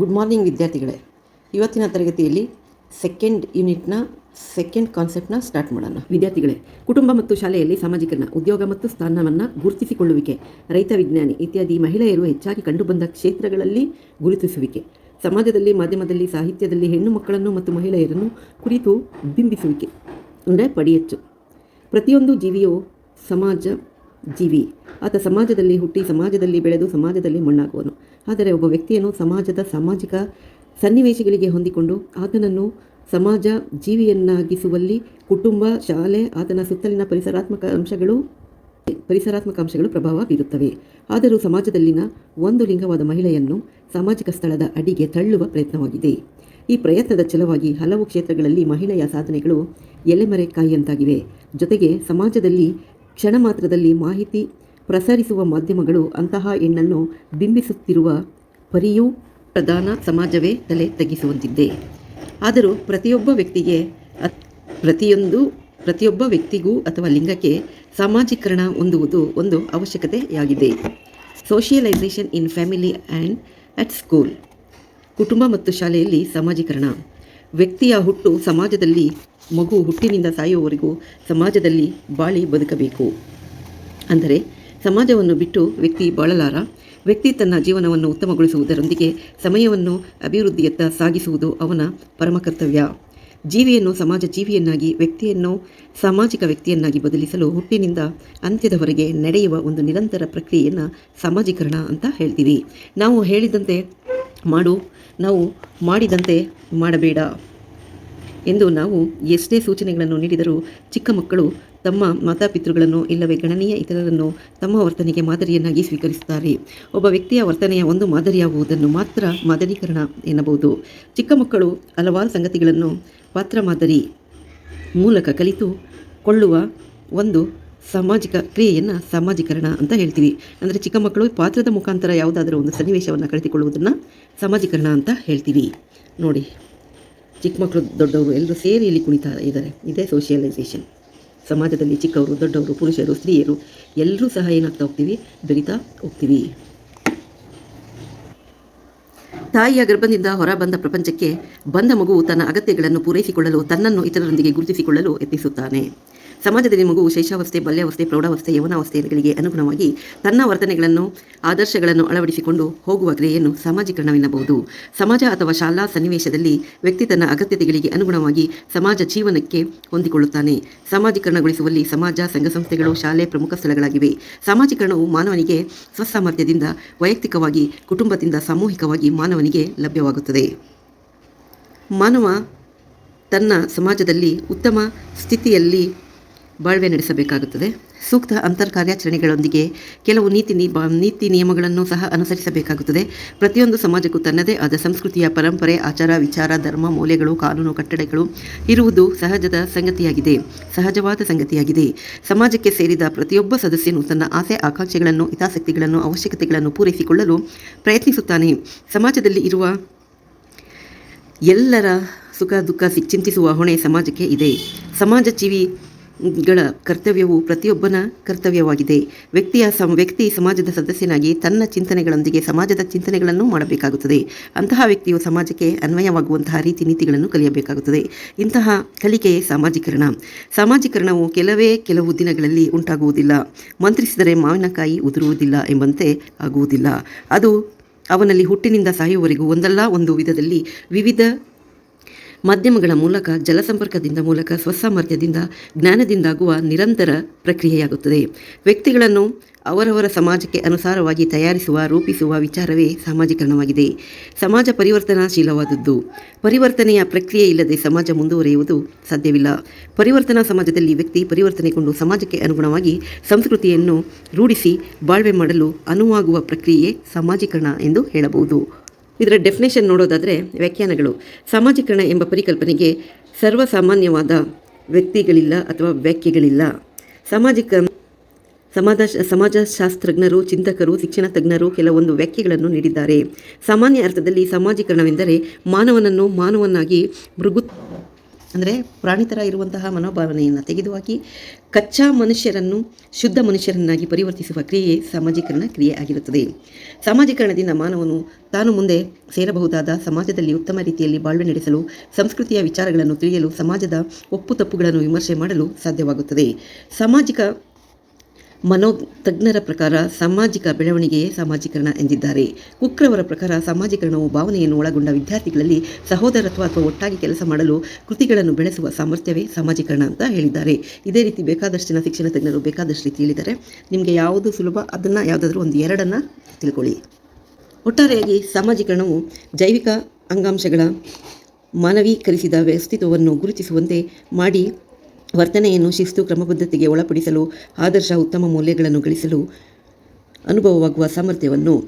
Good morning ವಿದ್ಯಾರ್ಥಿಗಳೇ. ಇವತ್ತಿನ ತರಗತಿಯಲ್ಲಿ ಸೆಕೆಂಡ್ ಯೂನಿಟ್ನ ಸೆಕೆಂಡ್ ಕಾನ್ಸೆಪ್ಟ್ನ ಸ್ಟಾರ್ಟ್ ಮಾಡೋಣ. ವಿದ್ಯಾರ್ಥಿಗಳೇ, ಕುಟುಂಬ ಮತ್ತು ಶಾಲೆಯಲ್ಲಿ ಸಾಮಾಜಿಕರಣ, ಉದ್ಯೋಗ ಮತ್ತು ಸ್ಥಾನವನ್ನು ಗುರುತಿಸಿಕೊಳ್ಳುವಿಕೆ, ರೈತ ವಿಜ್ಞಾನಿ ಇತ್ಯಾದಿ ಮಹಿಳೆಯರು ಹೆಚ್ಚಾಗಿ ಕಂಡುಬಂದ ಕ್ಷೇತ್ರಗಳಲ್ಲಿ ಗುರುತಿಸುವಿಕೆ, ಸಮಾಜದಲ್ಲಿ, ಮಾಧ್ಯಮದಲ್ಲಿ, ಸಾಹಿತ್ಯದಲ್ಲಿ ಹೆಣ್ಣು ಮಕ್ಕಳನ್ನು ಮತ್ತು ಮಹಿಳೆಯರನ್ನು ಕುರಿತು ಬಿಂಬಿಸುವಿಕೆ, ಅಂದರೆ ಪಡಿಯಚ್ಚು. ಪ್ರತಿಯೊಂದು ಜೀವಿಯು ಸಮಾಜ ಜೀವಿ. ಆತ ಸಮಾಜದಲ್ಲಿ ಹುಟ್ಟಿ, ಸಮಾಜದಲ್ಲಿ ಬೆಳೆದು, ಸಮಾಜದಲ್ಲಿ ಮಣ್ಣಾಗುವನು. ಆದರೆ ಒಬ್ಬ ವ್ಯಕ್ತಿಯನ್ನು ಸಮಾಜದ ಸಾಮಾಜಿಕ ಸನ್ನಿವೇಶಗಳಿಗೆ ಹೊಂದಿಕೊಂಡು ಆತನನ್ನು ಸಮಾಜ ಜೀವಿಯನ್ನಾಗಿಸುವಲ್ಲಿ ಕುಟುಂಬ, ಶಾಲೆ, ಆತನ ಸುತ್ತಲಿನ ಪರಿಸರಾತ್ಮಕ ಅಂಶಗಳು ಪರಿಸರಾತ್ಮಕ ಅಂಶಗಳು ಪ್ರಭಾವ ಬೀರುತ್ತವೆ. ಆದರೂ ಸಮಾಜದಲ್ಲಿನ ಒಂದು ಲಿಂಗವಾದ ಮಹಿಳೆಯನ್ನು ಸಾಮಾಜಿಕ ಸ್ಥಳದ ಅಡಿಗೆ ತಳ್ಳುವ ಪ್ರಯತ್ನವಾಗಿದೆ. ಈ ಪ್ರಯತ್ನದ ಛಲವಾಗಿ ಹಲವು ಕ್ಷೇತ್ರಗಳಲ್ಲಿ ಮಹಿಳೆಯ ಸಾಧನೆಗಳು ಎಲೆಮರೆ ಕಾಯಿಯಂತಾಗಿವೆ ಜೊತೆಗೆ ಸಮಾಜದಲ್ಲಿ ಕ್ಷಣ ಮಾತ್ರದಲ್ಲಿ ಮಾಹಿತಿ ಪ್ರಸರಿಸುವ ಮಾಧ್ಯಮಗಳು ಅಂತಹ ಹೆಣ್ಣನ್ನು ಬಿಂಬಿಸುತ್ತಿರುವ ಪರಿಯೂ ಪ್ರಧಾನ ಸಮಾಜವೇ ತಲೆ ತಗ್ಗಿಸುವಂತಿದ್ದೆ. ಆದರೂ ಪ್ರತಿಯೊಬ್ಬ ವ್ಯಕ್ತಿಗೆ ಪ್ರತಿಯೊಂದು, ಪ್ರತಿಯೊಬ್ಬ ವ್ಯಕ್ತಿಗೂ ಅಥವಾ ಲಿಂಗಕ್ಕೆ ಸಾಮಾಜೀಕರಣ ಹೊಂದುವುದು ಒಂದು ಅವಶ್ಯಕತೆಯಾಗಿದೆ. Socialization in family and at school. ಕುಟುಂಬ ಮತ್ತು ಶಾಲೆಯಲ್ಲಿ ಸಾಮಾಜೀಕರಣ. ವ್ಯಕ್ತಿಯ ಹುಟ್ಟು ಸಮಾಜದಲ್ಲಿ, ಮಗು ಹುಟ್ಟಿನಿಂದ ಸಾಯುವವರೆಗೂ ಸಮಾಜದಲ್ಲಿ ಬಾಳಿ ಬದುಕಬೇಕು. ಅಂದರೆ ಸಮಾಜವನ್ನು ಬಿಟ್ಟು ವ್ಯಕ್ತಿ ಬಾಳಲಾರ. ವ್ಯಕ್ತಿ ತನ್ನ ಜೀವನವನ್ನು ಉತ್ತಮಗೊಳಿಸುವುದರೊಂದಿಗೆ ಸಮಯವನ್ನು ಅಭಿವೃದ್ಧಿಯತ್ತ ಸಾಗಿಸುವುದು ಅವನ ಪರಮ ಕರ್ತವ್ಯ. ಜೀವಿಯನ್ನು ಸಮಾಜ ಜೀವಿಯನ್ನಾಗಿ, ವ್ಯಕ್ತಿಯನ್ನು ಸಾಮಾಜಿಕ ವ್ಯಕ್ತಿಯನ್ನಾಗಿ ಬದಲಿಸಲು ಹುಟ್ಟಿನಿಂದ ಅಂತ್ಯದವರೆಗೆ ನಡೆಯುವ ಒಂದು ನಿರಂತರ ಪ್ರಕ್ರಿಯೆಯನ್ನು ಸಾಮಾಜೀಕರಣ ಅಂತ ಹೇಳ್ತೀವಿ. ನಾವು ಹೇಳಿದಂತೆ ಮಾಡು, ನಾವು ಮಾಡಿದಂತೆ ಮಾಡಬೇಡ ಎಂದು ನಾವು ಎಷ್ಟೇ ಸೂಚನೆಗಳನ್ನು ನೀಡಿದರೂ ಚಿಕ್ಕ ಮಕ್ಕಳು ತಮ್ಮ ಮಾತಾಪಿತೃಗಳನ್ನು ಇಲ್ಲವೇ ಗಣನೀಯ ಇತರರನ್ನು ತಮ್ಮ ವರ್ತನೆಗೆ ಮಾದರಿಯನ್ನಾಗಿ ಸ್ವೀಕರಿಸುತ್ತಾರೆ. ಒಬ್ಬ ವ್ಯಕ್ತಿಯ ವರ್ತನೆಯ ಒಂದು ಮಾದರಿಯಾಗುವುದನ್ನು ಮಾತ್ರ ಮಾದರೀಕರಣ ಎನ್ನಬಹುದು. ಚಿಕ್ಕ ಮಕ್ಕಳು ಹಲವಾರು ಸಂಗತಿಗಳನ್ನು ಪಾತ್ರ ಮಾದರಿ ಮೂಲಕ ಕಲಿತು ಕೊಳ್ಳುವ ಒಂದು ಸಾಮಾಜಿಕ ಕ್ರಿಯೆಯನ್ನು ಸಾಮಾಜೀಕರಣ ಅಂತ ಹೇಳ್ತೀವಿ. ಅಂದರೆ ಚಿಕ್ಕ ಮಕ್ಕಳು ಪಾತ್ರದ ಮುಖಾಂತರ ಯಾವುದಾದರೂ ಒಂದು ಸನ್ನಿವೇಶವನ್ನು ಕಳೆದುಕೊಳ್ಳುವುದನ್ನು ಸಾಮಾಜೀಕರಣ ಅಂತ ಹೇಳ್ತೀವಿ. ನೋಡಿ, ಚಿಕ್ಕ ಮಕ್ಕಳು ದೊಡ್ಡವರು ಎಲ್ಲರೂ ಸೇರಿ ಇಲ್ಲಿ ಕುಣಿತಾ ಇದ್ದಾರೆ. ಇದೇ ಸೋಷಿಯಲೈಸೇಷನ್ ಸಮಾಜದಲ್ಲಿ ಚಿಕ್ಕವರು, ದೊಡ್ಡವರು, ಪುರುಷರು, ಸ್ತ್ರೀಯರು ಎಲ್ಲರೂ ಸಹ ಏನಾಗ್ತಾ ಹೋಗ್ತೀವಿ? ಬೆಳೀತಾ ಹೋಗ್ತೀವಿ. ತಾಯಿಯ ಗರ್ಭದಿಂದ ಹೊರ ಬಂದ ಪ್ರಪಂಚಕ್ಕೆ ಬಂದ ಮಗುವು ತನ್ನ ಅಗತ್ಯಗಳನ್ನು ಪೂರೈಸಿಕೊಳ್ಳಲು ತನ್ನನ್ನು ಇತರರೊಂದಿಗೆ ಗುರುತಿಸಿಕೊಳ್ಳಲು ಯತ್ನಿಸುತ್ತಾನೆ. ಸಮಾಜದಲ್ಲಿ ಮಗು ಶೈಶಾವಸ್ಥೆ ಬಾಲ್ಯಾವಸ್ಥೆ, ಪ್ರೌಢಾವಸ್ಥೆ, ಯೌವನಾವಸ್ಥೆಗಳಿಗೆ ಅನುಗುಣವಾಗಿ ತನ್ನ ವರ್ತನೆಗಳನ್ನು, ಆದರ್ಶಗಳನ್ನು ಅಳವಡಿಸಿಕೊಂಡು ಹೋಗುವ ಕ್ರಿಯೆಯನ್ನು ಸಾಮಾಜೀಕರಣವೆನ್ನಬಹುದು ಸಮಾಜ ಅಥವಾ ಶಾಲಾ ಸನ್ನಿವೇಶದಲ್ಲಿ ವ್ಯಕ್ತಿ ತನ್ನ ಅಗತ್ಯತೆಗಳಿಗೆ ಅನುಗುಣವಾಗಿ ಸಮಾಜ ಜೀವನಕ್ಕೆ ಹೊಂದಿಕೊಳ್ಳುತ್ತಾನೆ. ಸಾಮಾಜಿಕರಣಗೊಳಿಸುವಲ್ಲಿ ಸಮಾಜ, ಸಂಘ ಸಂಸ್ಥೆಗಳು, ಶಾಲೆ ಪ್ರಮುಖ ಸ್ಥಳಗಳಾಗಿವೆ. ಸಾಮಾಜಿಕರಣವು ಮಾನವನಿಗೆ ಸ್ವಸಾಮರ್ಥ್ಯದಿಂದ, ವೈಯಕ್ತಿಕವಾಗಿ, ಕುಟುಂಬದಿಂದ ಸಾಮೂಹಿಕವಾಗಿ ಮಾನವನಿಗೆ ಲಭ್ಯವಾಗುತ್ತದೆ. ಮಾನವ ತನ್ನ ಸಮಾಜದಲ್ಲಿ ಉತ್ತಮ ಸ್ಥಿತಿಯಲ್ಲಿ ಬಾಳ್ವೆ ನಡೆಸಬೇಕಾಗುತ್ತದೆ. ಸೂಕ್ತ ಅಂತರ್ ಕಾರ್ಯಾಚರಣೆಗಳೊಂದಿಗೆ ಕೆಲವು ನೀತಿ ನೀತಿ ನಿಯಮಗಳನ್ನು ಸಹ ಅನುಸರಿಸಬೇಕಾಗುತ್ತದೆ. ಪ್ರತಿಯೊಂದು ಸಮಾಜಕ್ಕೂ ತನ್ನದೇ ಆದ ಸಂಸ್ಕೃತಿಯ ಪರಂಪರೆ, ಆಚಾರ, ವಿಚಾರ, ಧರ್ಮ, ಮೌಲ್ಯಗಳು, ಕಾನೂನು, ಕಟ್ಟಡಗಳು ಇರುವುದು ಸಹಜದ ಸಂಗತಿಯಾಗಿದೆ. ಸಹಜವಾದ ಸಂಗತಿಯಾಗಿದೆ. ಸಮಾಜಕ್ಕೆ ಸೇರಿದ ಪ್ರತಿಯೊಬ್ಬ ಸದಸ್ಯನು ತನ್ನ ಆಸೆ, ಆಕಾಂಕ್ಷೆಗಳನ್ನು, ಹಿತಾಸಕ್ತಿಗಳನ್ನು, ಅವಶ್ಯಕತೆಗಳನ್ನು ಪೂರೈಸಿಕೊಳ್ಳಲು ಪ್ರಯತ್ನಿಸುತ್ತಾನೆ. ಸಮಾಜದಲ್ಲಿ ಇರುವ ಎಲ್ಲರ ಸುಖ ದುಃಖ ಚಿಂತಿಸುವ ಹೊಣೆ ಸಮಾಜಕ್ಕೆ ಇದೆ. ಸಮಾಜ ಜೀವಿಗಳ ಕರ್ತವ್ಯವು ಪ್ರತಿಯೊಬ್ಬನ ಕರ್ತವ್ಯವಾಗಿದೆ. ವ್ಯಕ್ತಿಯ ಸಮ, ವ್ಯಕ್ತಿ ಸಮಾಜದ ಸದಸ್ಯನಾಗಿ ತನ್ನ ಚಿಂತನೆಗಳೊಂದಿಗೆ ಸಮಾಜದ ಚಿಂತನೆಗಳನ್ನು ಮಾಡಬೇಕಾಗುತ್ತದೆ. ಅಂತಹ ವ್ಯಕ್ತಿಯು ಸಮಾಜಕ್ಕೆ ಅನ್ವಯವಾಗುವಂತಹ ರೀತಿ ನೀತಿಗಳನ್ನು ಕಲಿಯಬೇಕಾಗುತ್ತದೆ. ಇಂತಹ ಕಲಿಕೆಯೇ ಸಾಮಾಜೀಕರಣ. ಸಾಮಾಜೀಕರಣವು ಕೆಲವೇ ಕೆಲವು ದಿನಗಳಲ್ಲಿ ಉಂಟಾಗುವುದಿಲ್ಲ. ಮಂತ್ರಿಸಿದರೆ ಮಾವಿನಕಾಯಿ ಉದುರುವುದಿಲ್ಲ ಎಂಬಂತೆ ಆಗುವುದಿಲ್ಲ. ಅದು ಅವನಲ್ಲಿ ಹುಟ್ಟಿನಿಂದ ಸಾಯುವವರೆಗೂ ಒಂದಲ್ಲ ಒಂದು ವಿಧದಲ್ಲಿ ವಿವಿಧ ಮಾಧ್ಯಮಗಳ ಮೂಲಕ, ಜಲಸಂಪರ್ಕದಿಂದ ಮೂಲಕ, ಸ್ವಸಾಮರ್ಥ್ಯದಿಂದ, ಜ್ಞಾನದಿಂದಾಗುವ ನಿರಂತರ ಪ್ರಕ್ರಿಯೆಯಾಗುತ್ತದೆ. ವ್ಯಕ್ತಿಗಳನ್ನು ಅವರವರ ಸಮಾಜಕ್ಕೆ ಅನುಸಾರವಾಗಿ ತಯಾರಿಸುವ, ರೂಪಿಸುವ ವಿಚಾರವೇ ಸಾಮಾಜೀಕರಣವಾಗಿದೆ. ಸಮಾಜ ಪರಿವರ್ತನಾಶೀಲವಾದದ್ದು. ಪರಿವರ್ತನೆಯ ಪ್ರಕ್ರಿಯೆ ಇಲ್ಲದೆ ಸಮಾಜ ಮುಂದುವರಿಯುವುದು ಸಾಧ್ಯವಿಲ್ಲ. ಪರಿವರ್ತನಾ ಸಮಾಜದಲ್ಲಿ ವ್ಯಕ್ತಿ ಪರಿವರ್ತನೆಗೊಂಡು ಸಮಾಜಕ್ಕೆ ಅನುಗುಣವಾಗಿ ಸಂಸ್ಕೃತಿಯನ್ನು ರೂಢಿಸಿ, ಬಾಳ್ವೆ ಮಾಡಲು ಅನುವಾಗುವ ಪ್ರಕ್ರಿಯೆ ಸಾಮಾಜೀಕರಣ ಎಂದು ಹೇಳಬಹುದು. ಇದರ ಡೆಫಿನೇಷನ್ ನೋಡೋದಾದರೆ ವ್ಯಾಖ್ಯಾನಗಳು. ಸಾಮಾಜೀಕರಣ ಎಂಬ ಪರಿಕಲ್ಪನೆಗೆ ಸರ್ವಸಾಮಾನ್ಯವಾದ ವ್ಯಕ್ತಿಗಳಿಲ್ಲ ಅಥವಾ ವ್ಯಾಖ್ಯೆಗಳಿಲ್ಲ. ಸಾಮಾಜಿಕ ಸಮಾಜ, ಸಮಾಜಶಾಸ್ತ್ರಜ್ಞರು, ಚಿಂತಕರು ಶಿಕ್ಷಣ ತಜ್ಞರು ಕೆಲವೊಂದು ವ್ಯಾಖ್ಯೆಗಳನ್ನು ನೀಡಿದ್ದಾರೆ. ಸಾಮಾನ್ಯ ಅರ್ಥದಲ್ಲಿ ಸಮಾಜೀಕರಣವೆಂದರೆ ಮಾನವನನ್ನು ಮಾನವನಾಗಿ ಮೃಗು ಅಂದರೆ ಪ್ರಾಣಿ ಥರ ಇರುವಂತಹ ಮನೋಭಾವನೆಯನ್ನು ತೆಗೆದುಹಾಕಿ ಕಚ್ಚಾ ಮನುಷ್ಯರನ್ನು ಶುದ್ಧ ಮನುಷ್ಯರನ್ನಾಗಿ ಪರಿವರ್ತಿಸುವ ಕ್ರಿಯೆ ಸಾಮಾಜೀಕರಣ ಕ್ರಿಯೆ ಆಗಿರುತ್ತದೆ. ಸಾಮಾಜೀಕರಣದಿಂದ ಮಾನವನು ತಾನು ಮುಂದೆ ಸೇರಬಹುದಾದ ಸಮಾಜದಲ್ಲಿ ಉತ್ತಮ ರೀತಿಯಲ್ಲಿ ಬಾಳ್ವೆ ನಡೆಸಲು, ಸಂಸ್ಕೃತಿಯ ವಿಚಾರಗಳನ್ನು ತಿಳಿಯಲು, ಸಮಾಜದ ಒಪ್ಪು ತಪ್ಪುಗಳನ್ನು ವಿಮರ್ಶೆ ಮಾಡಲು ಸಾಧ್ಯವಾಗುತ್ತದೆ. ಸಾಮಾಜಿಕ ಮನೋತಜ್ಞರ ಪ್ರಕಾರ ಸಾಮಾಜಿಕ ಬೆಳವಣಿಗೆಯೇ ಸಾಮಾಜೀಕರಣ ಎಂದಿದ್ದಾರೆ. ಕುಕ್ರವರ ಪ್ರಕಾರ ಸಾಮಾಜೀಕರಣವು ಭಾವನೆಯನ್ನು ಒಳಗೊಂಡ ವಿದ್ಯಾರ್ಥಿಗಳಲ್ಲಿ ಸಹೋದರತ್ವ ಅಥವಾ ಒಟ್ಟಾಗಿ ಕೆಲಸ ಮಾಡಲು ಕೃತಿಗಳನ್ನು ಬೆಳೆಸುವ ಸಾಮರ್ಥ್ಯವೇ ಸಾಮಾಜೀಕರಣ ಅಂತ ಹೇಳಿದ್ದಾರೆ. ಇದೇ ರೀತಿ ಬೇಕಾದಷ್ಟಿನ ಶಿಕ್ಷಣ ತಜ್ಞರು ಬೇಕಾದಷ್ಟು ರೀತಿ ಹೇಳಿದ್ದಾರೆ ನಿಮಗೆ ಯಾವುದು ಸುಲಭ? ಅದನ್ನು ಯಾವುದಾದ್ರೂ ಒಂದು ಎರಡನ್ನು ತಿಳ್ಕೊಳ್ಳಿ. ಒಟ್ಟಾರೆಯಾಗಿ ಸಾಮಾಜೀಕರಣವು ಜೈವಿಕ ಅಂಗಾಂಶಗಳ ಮಾನವೀಕರಿಸಿದ ವ್ಯಕ್ತಿತ್ವವನ್ನು ಗುರುತಿಸುವಂತೆ ಮಾಡಿ ವರ್ತನೆಯನ್ನು ಶಿಸ್ತು, ಕ್ರಮಬದ್ಧತೆಗೆ ಒಳಪಡಿಸಲು, ಆದರ್ಶ, ಉತ್ತಮ ಮೌಲ್ಯಗಳನ್ನು ಗಳಿಸಲು, ಅನುಭವವಾಗುವ ಸಾಮರ್ಥ್ಯವನ್ನು,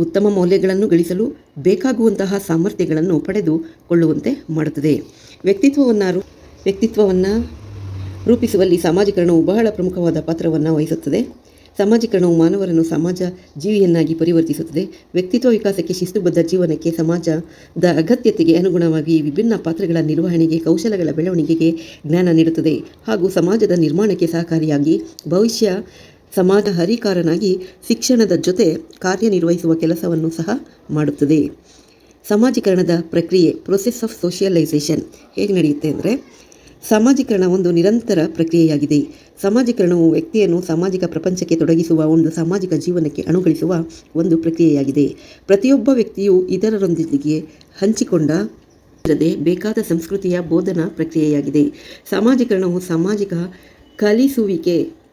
ಉತ್ತಮ ಮೌಲ್ಯಗಳನ್ನು ಗಳಿಸಲು ಬೇಕಾಗುವಂತಹ ಸಾಮರ್ಥ್ಯಗಳನ್ನು ಪಡೆದುಕೊಳ್ಳುವಂತೆ ಮಾಡುತ್ತದೆ. ವ್ಯಕ್ತಿತ್ವವನ್ನು ವ್ಯಕ್ತಿತ್ವವನ್ನು ರೂಪಿಸುವಲ್ಲಿ ಸಾಮಾಜೀಕರಣವು ಬಹಳ ಪ್ರಮುಖವಾದ ಪಾತ್ರವನ್ನು ವಹಿಸುತ್ತದೆ. ಸಾಮಾಜೀಕರಣವು ಮಾನವರನ್ನು ಸಮಾಜ ಜೀವಿಯನ್ನಾಗಿ ಪರಿವರ್ತಿಸುತ್ತದೆ. ವ್ಯಕ್ತಿತ್ವ ವಿಕಾಸಕ್ಕೆ ಶಿಸ್ತುಬದ್ಧ ಜೀವನಕ್ಕೆ ಸಮಾಜದ ಅಗತ್ಯತೆಗೆ ಅನುಗುಣವಾಗಿ ವಿಭಿನ್ನ ಪಾತ್ರಗಳ ನಿರ್ವಹಣೆಗೆ, ಕೌಶಲಗಳ ಬೆಳವಣಿಗೆಗೆ ಜ್ಞಾನ ನೀಡುತ್ತದೆ. ಹಾಗೂ ಸಮಾಜದ ನಿರ್ಮಾಣಕ್ಕೆ ಸಹಕಾರಿಯಾಗಿ ಭವಿಷ್ಯ ಸಮಾಜ ಹರಿಕಾರನಾಗಿ ಶಿಕ್ಷಣದ ಜೊತೆ ಕಾರ್ಯನಿರ್ವಹಿಸುವ ಕೆಲಸವನ್ನು ಸಹ ಮಾಡುತ್ತದೆ. ಸಮಾಜೀಕರಣದ ಪ್ರಕ್ರಿಯೆ ಪ್ರೊಸೆಸ್ ಆಫ್ ಸೋಷಿಯಲೈಸೇಷನ್ ಹೇಗೆ ನಡೆಯುತ್ತೆ ಅಂದರೆ, ಸಾಮಾಜೀಕರಣ ಒಂದು ನಿರಂತರ ಪ್ರಕ್ರಿಯೆಯಾಗಿದೆ. ಸಾಮಾಜೀಕರಣವು ವ್ಯಕ್ತಿಯನ್ನು ಸಾಮಾಜಿಕ ಪ್ರಪಂಚಕ್ಕೆ ತೊಡಗಿಸುವ ಒಂದು ಸಾಮಾಜಿಕ ಜೀವನಕ್ಕೆ ಅಣುಗಳಿಸುವ ಒಂದು ಪ್ರಕ್ರಿಯೆಯಾಗಿದೆ. ಪ್ರತಿಯೊಬ್ಬ ವ್ಯಕ್ತಿಯು ಇತರರೊಂದಿಗೆ ಹಂಚಿಕೊಂಡ ಬೇಕಾದ ಸಂಸ್ಕೃತಿಯ ಬೋಧನಾ ಪ್ರಕ್ರಿಯೆಯಾಗಿದೆ. ಸಾಮಾಜೀಕರಣವು ಸಾಮಾಜಿಕ ಕಲಿಸುವಿಕೆ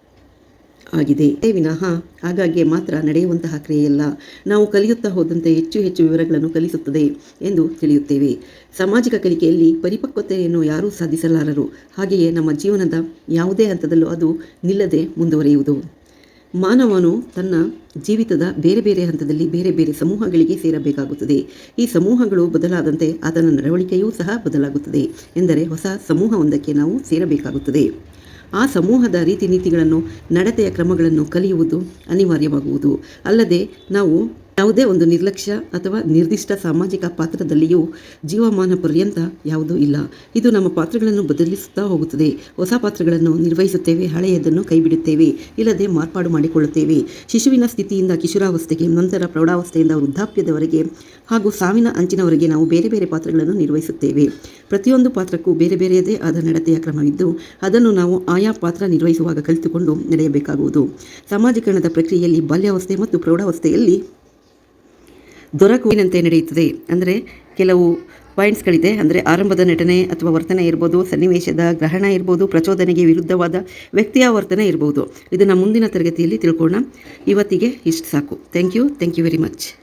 ಆಗಿದೆ. ವಿನಃ, ಆಗಾಗ್ಗೆ ಮಾತ್ರ ನಡೆಯುವಂತಹ ಕ್ರಿಯೆಯಲ್ಲ. ನಾವು ಕಲಿಯುತ್ತಾ ಹೋದಂತೆ ಹೆಚ್ಚು ಹೆಚ್ಚು ವಿವರಗಳನ್ನು ಕಲಿಸುತ್ತದೆ ಎಂದು ತಿಳಿಯುತ್ತೇವೆ. ಸಾಮಾಜಿಕ ಕಲಿಕೆಯಲ್ಲಿ ಪರಿಪಕ್ವತೆಯನ್ನು ಯಾರೂ ಸಾಧಿಸಲಾರರು. ಹಾಗೆಯೇ ನಮ್ಮ ಜೀವನದ ಯಾವುದೇ ಹಂತದಲ್ಲೂ ಅದು ನಿಲ್ಲದೆ ಮುಂದುವರಿಯುವುದು. ಮಾನವನು ತನ್ನ ಜೀವಿತದ ಬೇರೆ ಬೇರೆ ಹಂತದಲ್ಲಿ ಬೇರೆ ಬೇರೆ ಸಮೂಹಗಳಿಗೆ ಸೇರಬೇಕಾಗುತ್ತದೆ. ಈ ಸಮೂಹಗಳು ಬದಲಾದಂತೆ ಆತನ ನಡವಳಿಕೆಯೂ ಸಹ ಬದಲಾಗುತ್ತದೆ ಎಂದರೆ ಹೊಸ ಸಮೂಹವೊಂದಕ್ಕೆ ನಾವು ಸೇರಬೇಕಾಗುತ್ತದೆ. ಆ ಸಮೂಹದ ರೀತಿ ನೀತಿಗಳನ್ನು ನಡತೆಯ ಕ್ರಮಗಳನ್ನು ಕಲಿಯುವುದು ಅನಿವಾರ್ಯವಾಗುವುದು. ಅಲ್ಲದೆ ನಾವು ಯಾವುದೇ ಒಂದು ನಿರ್ಲಕ್ಷ್ಯ ಅಥವಾ ನಿರ್ದಿಷ್ಟ ಸಾಮಾಜಿಕ ಪಾತ್ರದಲ್ಲಿಯೂ ಜೀವಮಾನ ಪರ್ಯಂತ ಯಾವುದೂ ಇಲ್ಲ. ಇದು ನಮ್ಮ ಪಾತ್ರಗಳನ್ನು ಬದಲಿಸುತ್ತಾ ಹೋಗುತ್ತದೆ. ಹೊಸ ಪಾತ್ರಗಳನ್ನು ನಿರ್ವಹಿಸುತ್ತೇವೆ, ಹಳೆಯದನ್ನು ಕೈಬಿಡುತ್ತೇವೆ, ಇಲ್ಲದೆ ಮಾರ್ಪಾಡು ಮಾಡಿಕೊಳ್ಳುತ್ತೇವೆ. ಶಿಶುವಿನ ಸ್ಥಿತಿಯಿಂದ ಕಿಶೋರಾವಸ್ಥೆಗೆ, ನಂತರ ಪ್ರೌಢಾವಸ್ಥೆಯಿಂದ ವೃದ್ಧಾಪ್ಯದವರೆಗೆ ಹಾಗೂ ಸಾವಿನ ಅಂಚಿನವರೆಗೆ ನಾವು ಬೇರೆ ಬೇರೆ ಪಾತ್ರಗಳನ್ನು ನಿರ್ವಹಿಸುತ್ತೇವೆ. ಪ್ರತಿಯೊಂದು ಪಾತ್ರಕ್ಕೂ ಬೇರೆ ಬೇರೆಯದೇ ಆದ ನಡತೆಯ ಕ್ರಮವಿದ್ದು, ಅದನ್ನು ನಾವು ಆಯಾ ಪಾತ್ರ ನಿರ್ವಹಿಸುವಾಗ ಕಲಿತುಕೊಂಡು ನಡೆಯಬೇಕಾಗುವುದು. ಸಾಮಾಜಿಕರಣದ ಪ್ರಕ್ರಿಯೆಯಲ್ಲಿ ಬಾಲ್ಯಾವಸ್ಥೆ ಮತ್ತು ಪ್ರೌಢಾವಸ್ಥೆಯಲ್ಲಿ ದೊರಕುವಿನಂತೆ ನಡೆಯುತ್ತದೆ? ಅಂದರೆ ಕೆಲವು ಪಾಯಿಂಟ್ಸ್ಗಳಿದೆ. ಅಂದರೆ ಆರಂಭದ ನಟನೆ ಅಥವಾ ವರ್ತನೆ ಇರ್ಬೋದು, ಸನ್ನಿವೇಶದ ಗ್ರಹಣ ಇರ್ಬೋದು, ಪ್ರಚೋದನೆಗೆ ವಿರುದ್ಧವಾದ ವ್ಯಕ್ತಿಯ ವರ್ತನೆ ಇರ್ಬೋದು. ಇದನ್ನು ಮುಂದಿನ ತರಗತಿಯಲ್ಲಿ ತಿಳ್ಕೊಳ್ಳೋಣ. ಇವತ್ತಿಗೆ ಇಷ್ಟು ಸಾಕು. Thank you thank you very much